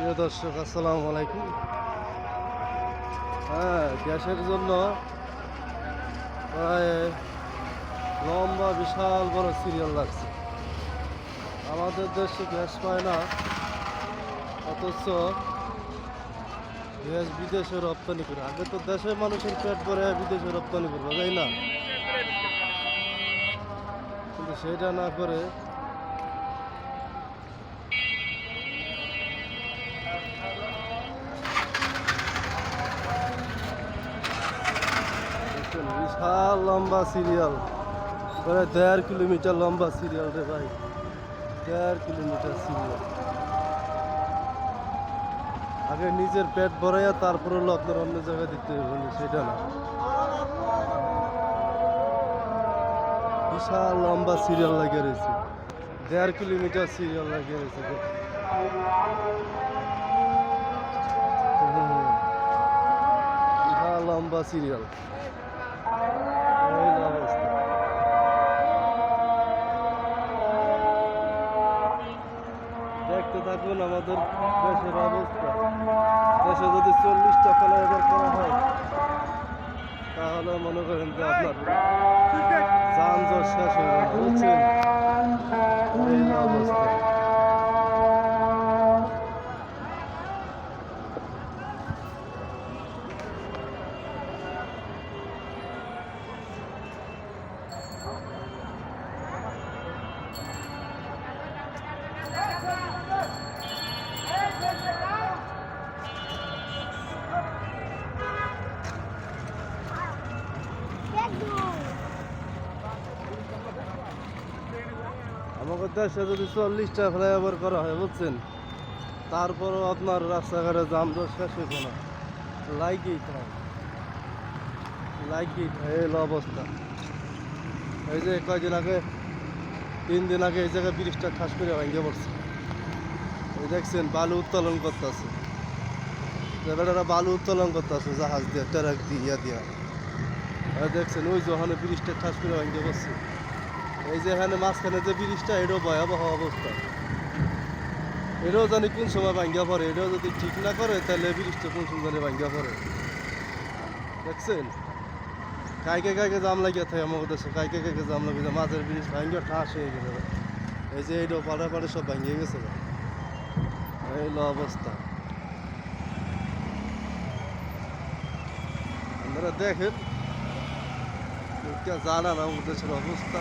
প্রিয় দর্শক, আসসালামু আলাইকুম। হ্যাঁ গ্যাসের জন্য প্রায় লম্বা, বিশাল বড় সিরিয়াল লাগছে। আমাদের দেশে গ্যাস পায় না, অথচ গ্যাস বিদেশে রপ্তানি করে। আগে তো দেশের মানুষের পেট ভরে বিদেশে রপ্তানি করবে, তাই না? কিন্তু সেটা না করে বিশাল লম্বা সিরিয়াল প্রায় দেড় কিলোমিটার লম্বা সিরিয়াল রে ভাই। দেড় কিলোমিটার সিরিয়াল আগে নিজের পেট ভরাইয়া তারপরে হলো আপনার অন্য জায়গায় দিতে হবে সেটা না। বিশাল লম্বা সিরিয়াল লাগিয়ে রয়েছে। দেড় কিলোমিটার সিরিয়াল লাগিয়ে রয়েছে বিশাল লম্বা সিরিয়াল দেখতে থাকুন আমাদের দেশের অবস্থা। দেশে যদি চল্লিশটা ফ্লাইওভার করা হয়, তাহলে মনে করেন যে আপনার যানজট শেষ হয়ে যাবে অবস্থা। আমাদের দেশে যদি চল্লিশটা ফ্লাইওভার করা হয়, বুঝছেন? তারপরও আপনার রাস্তাঘাটে যানজট শেষ হইব না। লাইকেই এই অবস্থা। এই যে কয়দিন আগে, তিন দিন আগে এই জায়গায় ব্রিজটা ঠাস করে ভেঙে পড়ছে। এই দেখছেন, বালু উত্তোলন করতেছে। বেটারা বালু উত্তোলন করতেছে, জাহাজ দিয়ে, ট্রাক দিয়ে, ইয়া দিয়া। দেখছেন, ওই যে ওখানে ব্রিজটা ঠাস করে ভেঙে পড়ছে। এই যে এখানে মাঝখানে যে ব্রিজটা এটাও ভয়াবহ অবস্থা। এটাও জানি কোন সময় ভাঙ্গা পড়ে এটাও যদি ঠিক না করে, তাহলে ব্রিজটা কোন সময় জানি ভাঙ্গা পড়ে। দেখছেন? কাইকে কাইকে জাম লাগিয়ে থাকে আমাদের দেশে কাইকে কাইকে জাম লাগিয়ে মাঝের ব্রিজ ভাঙ্গা ঠাস হয়ে গেছে। এই যে এইটাও পাড়া পাড়ে সব ভাঙ্গিয়ে গেছে। এই অবস্থা। আপনারা দেখেন জানান আমাদের দেশের অবস্থা।